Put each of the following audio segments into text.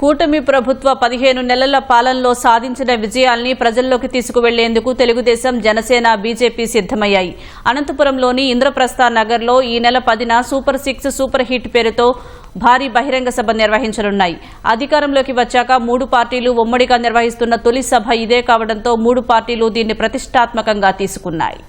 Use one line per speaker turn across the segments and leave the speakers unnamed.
కూటమి ప్రభుత్వ పదిహేను నెలల పాలనలో సాధించిన విజయాల్ని ప్రజల్లోకి తీసుకువెళ్ళేందుకు తెలుగుదేశం జనసేన బీజేపీ సిద్దమయ్యాయి అనంతపురంలోని ఇంద్రప్రస్థ నగర్లో ఈ నెల పదిన సూపర్ సిక్స్ సూపర్ హిట్ పేరుతో భారీ బహిరంగ సభ నిర్వహించనున్నాయి. అధికారంలోకి వచ్చాక మూడు పార్టీలు ఉమ్మడిగా నిర్వహిస్తున్న తొలి సభ ఇదే కావడంతో మూడు పార్టీలు దీన్ని ప్రతిష్టాత్మకంగా తీసుకున్నాయి.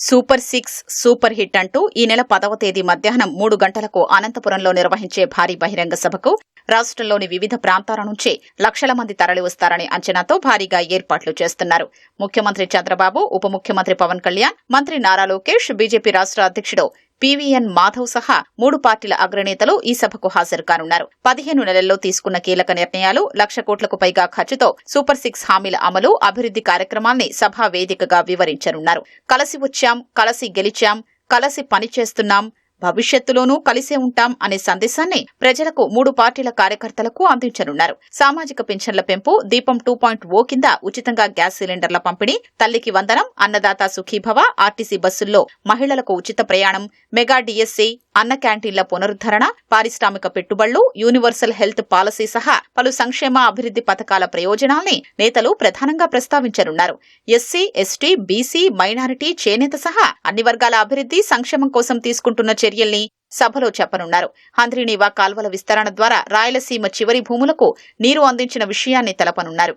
సూపర్ సిక్స్ సూపర్ హిట్ అంటూ ఈ నెల పదవ తేదీ మధ్యాహ్నం మూడు గంటలకు అనంతపురంలో నిర్వహించే భారీ బహిరంగ సభకు రాష్ట్రంలోని వివిధ ప్రాంతాల నుంచి లక్షల మంది తరలివస్తారనే అంచనాతో భారీగా ఏర్పాట్లు చేస్తున్నారు. ముఖ్యమంత్రి చంద్రబాబు ఉప ముఖ్యమంత్రి పవన్ కళ్యాణ్ మంత్రి నారా లోకేష్ బీజేపీ రాష్ట్ర అధ్యక్షుడు పీవీఎన్ మాధవ్ సహా మూడు పార్టీల అగ్రనేతలు ఈ సభకు హాజరు కానున్నారు పదిహేను నెలల్లో తీసుకున్న కీలక నిర్ణయాలు లక్ష కోట్లకు పైగా ఖర్చుతో సూపర్ సిక్స్ హామీల అమలు అభివృద్ది కార్యక్రమాల్ని సభా వేదికగా వివరించనున్నారు. కలసి వచ్చాం కలసి గెలిచాం కలసి పనిచేస్తున్నాం భవిష్యత్తులోనూ కలిసే ఉంటాం అనే సందేశాన్ని ప్రజలకు మూడు పార్టీల కార్యకర్తలకు అందించనున్నారు. సామాజిక పెన్షన్ల పెంపు దీపం టూ పాయింట్ ఓ కింద ఉచితంగా గ్యాస్ సిలిండర్ల పంపిణీ తల్లికి వందనం అన్నదాత సుఖీభవ ఆర్టీసీ బస్సుల్లో మహిళలకు ఉచిత ప్రయాణం మెగా డిఎస్సీ అన్న క్యాంటీన్ల పునరుద్ధరణ పారిశ్రామిక పెట్టుబడులు యూనివర్సల్ హెల్త్ పాలసీ సహా పలు సంక్షేమ అభివృద్ది పథకాల ప్రయోజనాల్ని నేతలు ప్రధానంగా ప్రస్తావించనున్నారు. ఎస్సీ ఎస్టీ బీసీ మైనారిటీ చేనేత సహా అన్ని వర్గాల అభివృద్ది సంక్షేమం కోసం తీసుకుంటున్న చర్యల్ని సభలో చెప్పనున్నారు. హంద్రీనీవా కాల్వల విస్తరణ ద్వారా రాయలసీమ చివరి భూములకు నీరు అందించిన విషయాన్ని తెలపనున్నారు.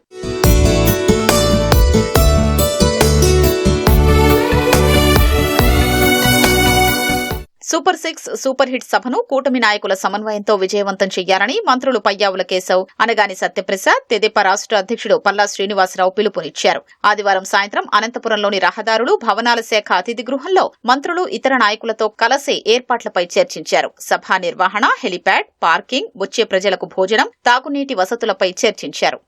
సూపర్ సిక్స్ సూపర్ హిట్ సభను కూటమి నాయకుల సమన్వయంతో విజయవంతం చేయాలని మంత్రులు పయ్యావుల కేశవ్ అనగాని సత్యప్రసాద్ తెదేపా రాష్ట్ర అధ్యక్షుడు పల్లా శ్రీనివాసరావు పిలుపునిచ్చారు. ఆదివారం సాయంత్రం అనంతపురంలోని రహదారులు భవనాల శాఖ అతిథి గృహంలో మంత్రులు ఇతర నాయకులతో కలసి ఏర్పాట్లపై చర్చించారు. సభా నిర్వహణ హెలిప్యాడ్ పార్కింగ్ వచ్చే ప్రజలకు భోజనం తాగునీటి వసతులపై చర్చించారు.